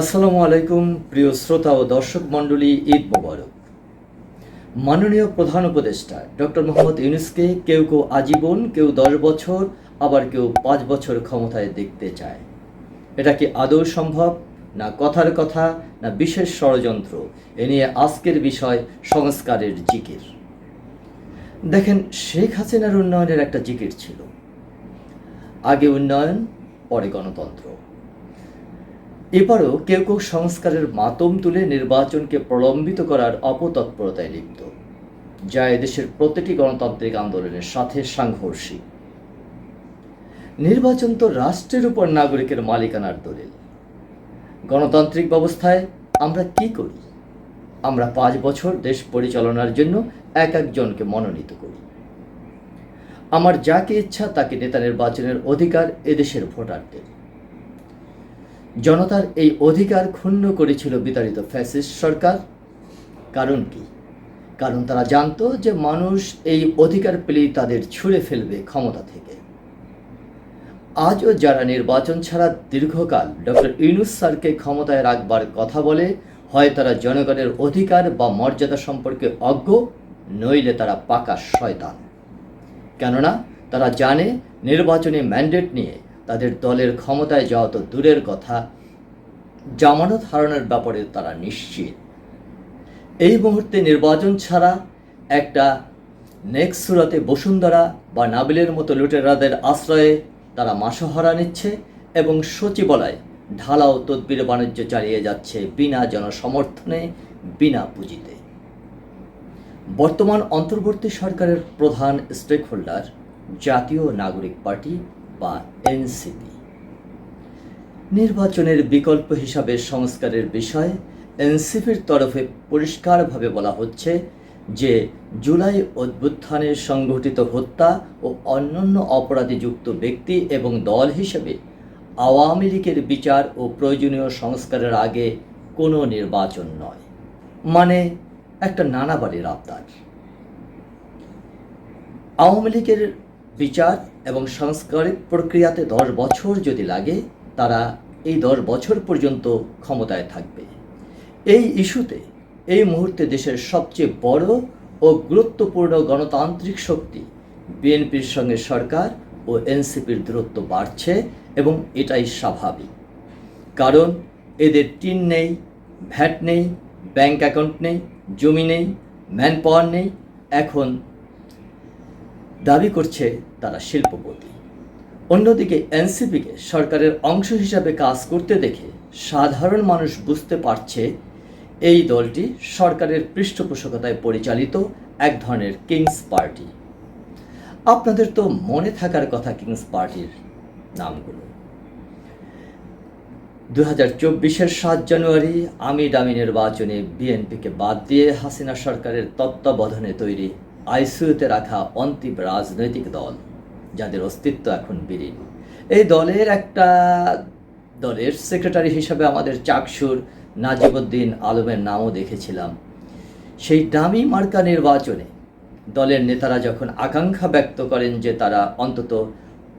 আসসালামু আলাইকুম, প্রিয় শ্রোতা ও দর্শক মণ্ডলী, ঈদ মোবারক। মাননীয় প্রধান উপদেষ্টা ডক্টর মোহাম্মদ ইউনুসকে কেউ কেউ আজীবন, কেউ দশ বছর, আবার কেউ পাঁচ বছর ক্ষমতায় দেখতে চায়। এটা কি আদৌ সম্ভব? না কথার কথা, না বিশেষ ষড়যন্ত্র? এ নিয়ে আজকের বিষয় সংস্কারের জিকির। দেখেন, শেখ হাসিনার উন্নয়নের একটা জিকির ছিল। আগে উন্নয়ন, পরে গণতন্ত্র। এবারও কেউ কেউ সংস্কারের মাতম তুলে নির্বাচনকে প্রলম্বিত করার অপতৎপরতায় লিপ্ত। যা এদেশের প্রতিটি গণতান্ত্রিক আন্দোলনের সাথে সাংঘর্ষিক। নির্বাচন তো রাষ্ট্রের উপর নাগরিকের মালিকানার দলিল। গণতান্ত্রিক ব্যবস্থায় আমরা কি করি? আমরা পাঁচ বছর দেশ পরিচালনার জন্য এক একজনকে মনোনীত করি। আমার যাকে ইচ্ছা তাকে নেতা নির্বাচনের অধিকার এদেশের ভোটারদের। জনতার এই অধিকার ক্ষুণ্ণ করেছিল বিতাড়িত ফ্যাসিস্ট সরকার। কারণ কি? কারণ তারা জানতো যে মানুষ এই অধিকার পেলেই তাদের ছুঁড়ে ফেলবে ক্ষমতা থেকে। আজও যারা নির্বাচন ছাড়া দীর্ঘকাল ডক্টর ইউনুস স্যারকে ক্ষমতায় রাখবার কথা বলে, হয় তারা জনগণের অধিকার বা মর্যাদা সম্পর্কে অজ্ঞ, নইলে তারা পাকা শয়তান। কেননা, তারা জানে নির্বাচনী ম্যান্ডেট নিয়ে তাদের দলের ক্ষমতায় যাওয়া তো দূরের কথা। জামানত হারানোর ব্যাপারে তারা নিশ্চিত। এই মুহূর্তে নির্বাচন ছাড়া একটা নেক্সট সুরাতে বসুন্ধরা বা নাবিলের মতো লুটেরাদের আশ্রয়ে তারা মাসহরা নিচ্ছে এবং সচিবালয় ঢালাও তদবির বাণিজ্য চালিয়ে যাচ্ছে বিনা জনসমর্থনে, বিনা পুঁজিতে। বর্তমান অন্তর্বর্তী সরকারের প্রধান স্টেক হোল্ডার জাতীয় নাগরিক পার্টি বা এনসিপি। নির্বাচনের বিকল্প হিসাবে সংস্কারের বিষয়ে এনসিপির তরফে পরিষ্কারভাবে বলা হচ্ছে যে, জুলাই অভ্যুত্থানে সংঘটিত হত্যা ও অন্যান্য অপরাধীযুক্ত ব্যক্তি এবং দল হিসেবে আওয়ামী লীগের বিচার ও প্রয়োজনীয় সংস্কারের আগে কোনো নির্বাচন নয়। মানে একটা নানাবাড়ির আবদার। আওয়ামী লীগের বিচার এবং সাংস্কারিক প্রক্রিয়াতে দশ বছর যদি লাগে, তারা এই দশ বছর পর্যন্ত ক্ষমতায় থাকবে। এই ইস্যুতে এই মুহূর্তে দেশের সবচেয়ে বড় ও গুরুত্বপূর্ণ গণতান্ত্রিক শক্তি বিএনপির সঙ্গে সরকার ও এনসিপির দূরত্ব বাড়ছে এবং এটাই স্বাভাবিক। কারণ এদের টিন নেই, ভ্যাট নেই, ব্যাংক অ্যাকাউন্ট নেই, জমি নেই ম্যান পাওয়ার নেই, এখন দাবি করছে তারা শিল্পপতি। অন্যদিকে এনসিপিকে সরকারের অংশ হিসাবে কাজ করতে দেখে সাধারণ মানুষ বুঝতে পারছে এই দলটি সরকারের পৃষ্ঠপোষকতায় পরিচালিত এক ধরনের কিংস পার্টি। আপনাদের তো মনে থাকার কথা কিংস পার্টির নামগুলো। দু হাজার চব্বিশের সাত জানুয়ারি আমি দামি নির্বাচনে বিএনপিকে বাদ দিয়ে হাসিনা সরকারের তত্ত্বাবধানে তৈরি আইসিইউতে রাখা অন্তিম রাজনৈতিক দল, যাদের অস্তিত্ব এখন বিলীন। এই দলের একটা দলের সেক্রেটারি হিসাবে আমাদের চাকসুর নাজিবুদ্দিন আলমের নামও দেখেছিলাম। সেই দামি মার্কা নির্বাচনে দলের নেতারা যখন আকাঙ্ক্ষা ব্যক্ত করেন যে তারা অন্তত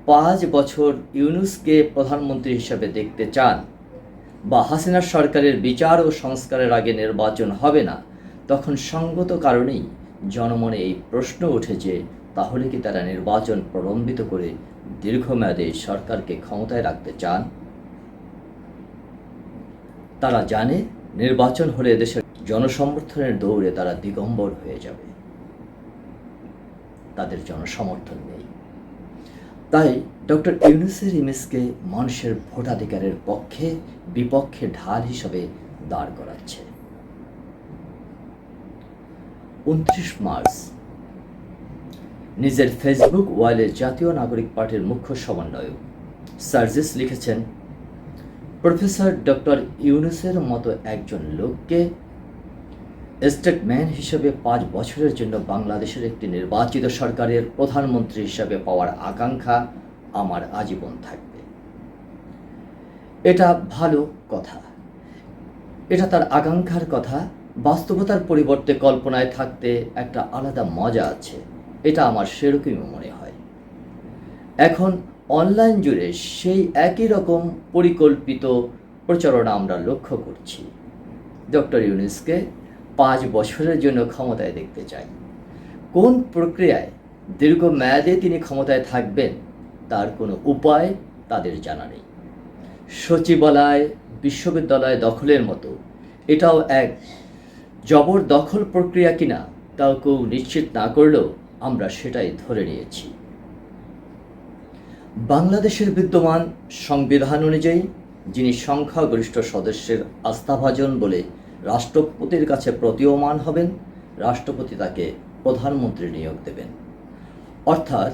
পাঁচ বছর ইউনুসকে প্রধানমন্ত্রী হিসাবে দেখতে চান, বা হাসিনা সরকারের বিচার ও সংস্কারের আগে নির্বাচন হবে না, তখন সঙ্গত কারণেই জনমনে এই প্রশ্ন উঠে যে, তাহলে কি তারা নির্বাচন প্রলম্বিত করে দীর্ঘমেয়াদে সরকারকে ক্ষমতায় রাখতে চান? তারা জানে নির্বাচন হলে দেশের জনসমর্থনের দৌড়ে তারা দিগম্বর হয়ে যাবে। তাদের জনসমর্থন নেই। তাই ডক্টর ইউনুসের ইমেজকে মানুষের ভোটাধিকারের পক্ষে বিপক্ষে ঢাল হিসাবে দাঁড় করাচ্ছে। উনত্রিশ মার্চ। নিজের ফেসবুক ওয়ালে জাতীয় নাগরিক পার্টির মুখ্য সমন্বয়ক সার্জিস লিখেছেন, প্রফেসর ডক্টর ইউনুসের মতো একজন লোককে স্টেটম্যান হিসেবে পাঁচ বছরের জন্য বাংলাদেশের একটি নির্বাচিত সরকারের প্রধানমন্ত্রী হিসাবে পাওয়ার আকাঙ্ক্ষা আমার আজীবন থাকবে। এটা ভালো কথা। এটা তার আকাঙ্ক্ষার কথা। বাস্তবতার পরিবর্তে কল্পনায় থাকতে একটা আলাদা মজা আছে। এটা আমার সেরকমই মনে হয়। এখন অনলাইন জুড়ে সেই একই রকম পরিকল্পিত প্রচারণা আমরা লক্ষ্য করছি। ডক্টর ইউনিসকে পাঁচ বছরের জন্য ক্ষমতায় দেখতে চাই। কোন প্রক্রিয়ায় দীর্ঘ মেয়াদে তিনি ক্ষমতায় থাকবেন তার কোনো উপায় তাদের জানা নেই। সচিবালয়, বিশ্ববিদ্যালয় দখলের মতো, এটাও এক জবরদখল প্রক্রিয়া কিনা তাও কেউ নিশ্চিত না করলেও আমরা সেটাই ধরে নিয়েছি। বাংলাদেশের বিদ্যমান সংবিধান অনুযায়ী যিনি সংখ্যাগরিষ্ঠ সদস্যের আস্থাভাজন বলে রাষ্ট্রপতির কাছে প্রতীয়মান হবেন, রাষ্ট্রপতি তাকে প্রধানমন্ত্রী নিয়োগ দেবেন। অর্থাৎ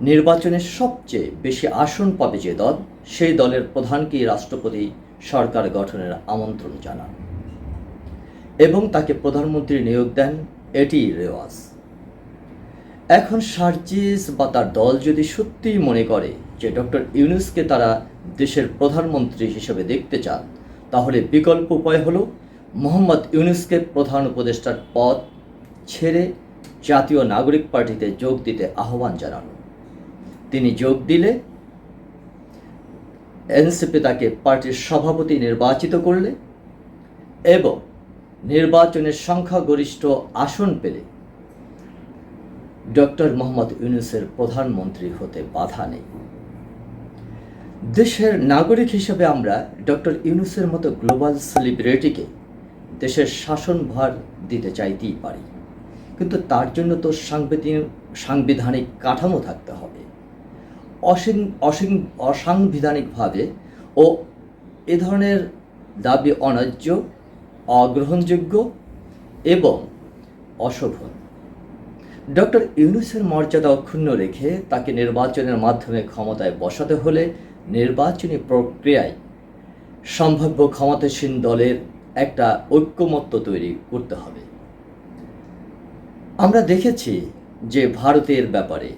নির্বাচনে সবচেয়ে বেশি আসন পাবে যে দল, সেই দলের প্রধানকেই রাষ্ট্রপতি সরকার গঠনের আমন্ত্রণ জানান। এবং তাকে প্রধানমন্ত্রী নিয়োগ দেন, এটি রেওয়াজ। এখন সার্জিস বা তার দল যদি সত্যিই মনে করে যে ডক্টর ইউনুসকে তারা দেশের প্রধানমন্ত্রী হিসেবে দেখতে চান, তাহলে বিকল্প উপায় হলো মোহাম্মদ ইউনুসকে প্রধান উপদেষ্টার পদ ছেড়ে জাতীয় নাগরিক পার্টিতে যোগ দিতে আহ্বান জানানো। তিনি যোগ দিলে এনসিপি তাকে পার্টির সভাপতি নির্বাচিত করলে এবং নির্বাচনের সংখ্যাগরিষ্ঠ আসন পেলে ডক্টর মোহাম্মদ ইউনুসের প্রধানমন্ত্রী হতে বাধা নেই। দেশের নাগরিক হিসেবে আমরা ডক্টর ইউনুসের মতো গ্লোবাল সেলিব্রিটিকে দেশের শাসনভার দিতে চাইতেই পারি। কিন্তু তার জন্য তো সাংবিধানিক সাংবিধানিক কাঠামো থাকতে হবে। অসিং অসিং অসাংবিধানিকভাবে ও এ ধরনের দাবি অন্যায্য অগ্রহণযোগ্য এবং অশোভন। ডক্টর ইউনুসের মর্যাদা অক্ষুণ্ণ রেখে তাকে নির্বাচনের মাধ্যমে ক্ষমতায় বসাতে হলে নির্বাচনী প্রক্রিয়ায় সম্ভাব্য ক্ষমতাসীন দলের একটা ঐক্যমত্য তৈরি করতে হবে। আমরা দেখেছি যে ভারতের ব্যাপারে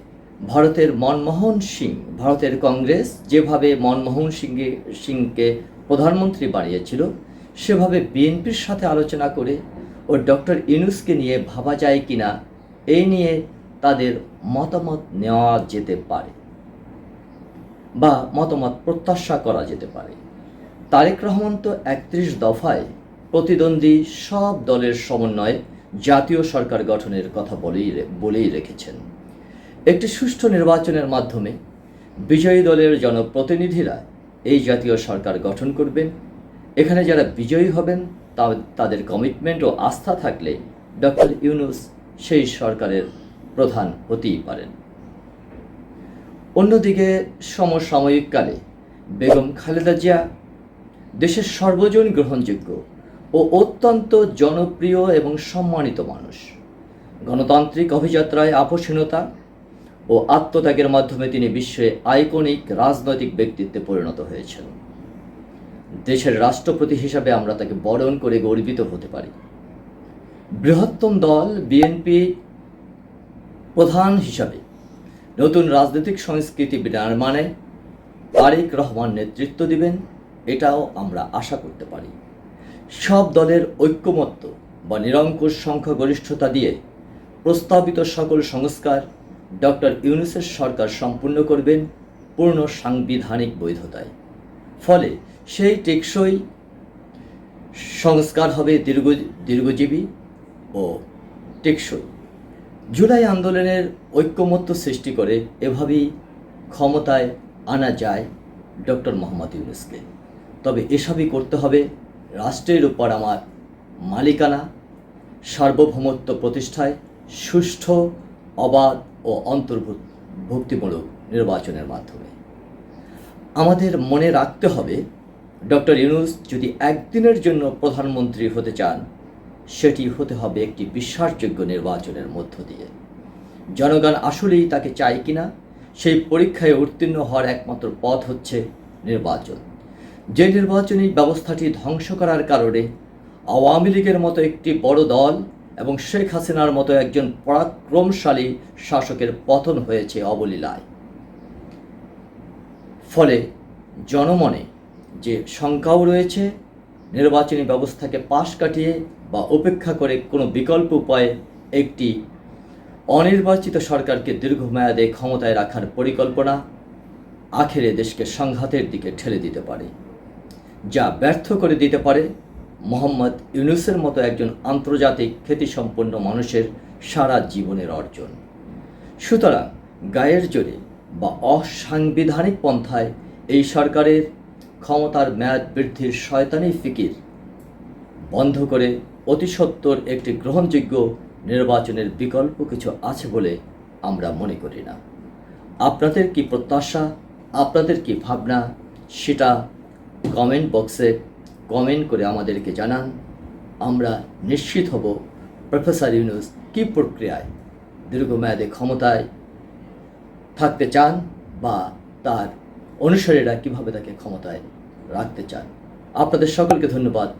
ভারতের মনমোহন সিং, ভারতের কংগ্রেস যেভাবে মনমোহন সিংকে সিংকে প্রধানমন্ত্রী বানিয়েছিল সেভাবে বিএনপির সাথে আলোচনা করে ও ডক্টর ইউনুসকে নিয়ে ভাবা যায় কিনা এই নিয়ে তাদের মতামত নেওয়া যেতে পারে বা মতামত প্রত্যাশা করা যেতে পারে। তারেক রহমান তো একত্রিশ দফায় প্রতিদ্বন্দ্বী সব দলের সমন্বয়ে জাতীয় সরকার গঠনের কথা বলেই বলেই রেখেছেন। একটি সুষ্ঠু নির্বাচনের মাধ্যমে বিজয়ী দলের জনপ্রতিনিধিরা এই জাতীয় সরকার গঠন করবেন এখানে যারা বিজয়ী হবেন তা তাদের কমিটমেন্ট ও আস্থা থাকলে ডক্টর ইউনুস সেই সরকারের প্রধান হতেই পারেন। অন্যদিকে সমসাময়িককালে বেগম খালেদা জিয়া দেশের সর্বজন গ্রহণযোগ্য ও অত্যন্ত জনপ্রিয় এবং সম্মানিত মানুষ। গণতান্ত্রিক অভিযাত্রায় আপসীনতা ও আত্মত্যাগের মাধ্যমে তিনি বিশ্বে আইকনিক রাজনৈতিক ব্যক্তিত্বে পরিণত হয়েছেন। দেশের রাষ্ট্রপতি হিসাবে আমরা তাকে বরণ করে গর্বিত হতে পারি। বৃহত্তম দল বিএনপি প্রধান হিসাবে নতুন রাজনৈতিক সংস্কৃতি নির্মাণে তারেক রহমান নেতৃত্ব দিবেন, এটাও আমরা আশা করতে পারি। সব দলের ঐক্যমত্য বা নিরঙ্কুশ সংখ্যাগরিষ্ঠতা দিয়ে প্রস্তাবিত সকল সংস্কার ডক্টর ইউনুসের সরকার সম্পূর্ণ করবেন পূর্ণ সাংবিধানিক বৈধতায়। ফলে সেই টেকসই সংস্কার হবে দীর্ঘ দীর্ঘজীবী ও টেকসই। জুলাই আন্দোলনের ঐক্যমত্য সৃষ্টি করে এভাবেই ক্ষমতায় আনা যায় ডক্টর মোহাম্মদ ইউনুসকে। তবে এসবই করতে হবে রাষ্ট্রের উপর আমার মালিকানা, সার্বভৌমত্ব প্রতিষ্ঠায় সুষ্ঠু, অবাধ ও অন্তর্ভুক্তিমূলক নির্বাচনের মাধ্যমে। আমাদের মনে রাখতে হবে ডক্টর ইউনুস যদি একদিনের জন্য প্রধানমন্ত্রী হতে চান, সেটি হতে হবে একটি বিশ্বাসযোগ্য নির্বাচনের মধ্য দিয়ে। জনগণ আসলেই তাকে চায় কিনা, সেই পরীক্ষায় উত্তীর্ণ হওয়ার একমাত্র পথ হচ্ছে নির্বাচন। যে নির্বাচনী ব্যবস্থাটি ধ্বংস করার কারণে আওয়ামী লীগের মতো একটি বড় দল এবং শেখ হাসিনার মতো একজন পরাক্রমশালী শাসকের পতন হয়েছে অবলীলায়। ফলে জনমনে যে শঙ্কাও রয়েছে, নির্বাচনী ব্যবস্থাকে পাশ কাটিয়ে বা উপেক্ষা করে কোনো বিকল্প উপায়ে একটি অনির্বাচিত সরকারকে দীর্ঘমেয়াদে ক্ষমতায় রাখার পরিকল্পনা আখেরে দেশকে সংঘাতের দিকে ঠেলে দিতে পারে, যা ব্যর্থ করে দিতে পারে মোহাম্মদ ইউনুসের মতো একজন আন্তর্জাতিক খ্যাতিসম্পন্ন মানুষের সারা জীবনের অর্জন। সুতরাং গায়ের জোরে বা অসাংবিধানিক পন্থায় এই সরকারের ক্ষমতার মেয়াদ বৃদ্ধির শয়তানি ফিকির। বন্ধ করে অতি সত্বর একটি গ্রহণযোগ্য নির্বাচনের বিকল্প কিছু আছে বলে আমরা মনে করি না। আপনাদের কি প্রত্যাশা? আপনাদের কি ভাবনা? সেটা কমেন্ট বক্সে কমেন্ট করে আমাদেরকে জানান। আমরা নিশ্চিত হব প্রফেসর ইউনুস কী প্রক্রিয়ায় দীর্ঘমেয়াদে ক্ষমতায় থাকতে চান বা তার অনুসারীরা কীভাবে তাকে ক্ষমতায় রাখতে চান? আপনাদের সকলকে ধন্যবাদ।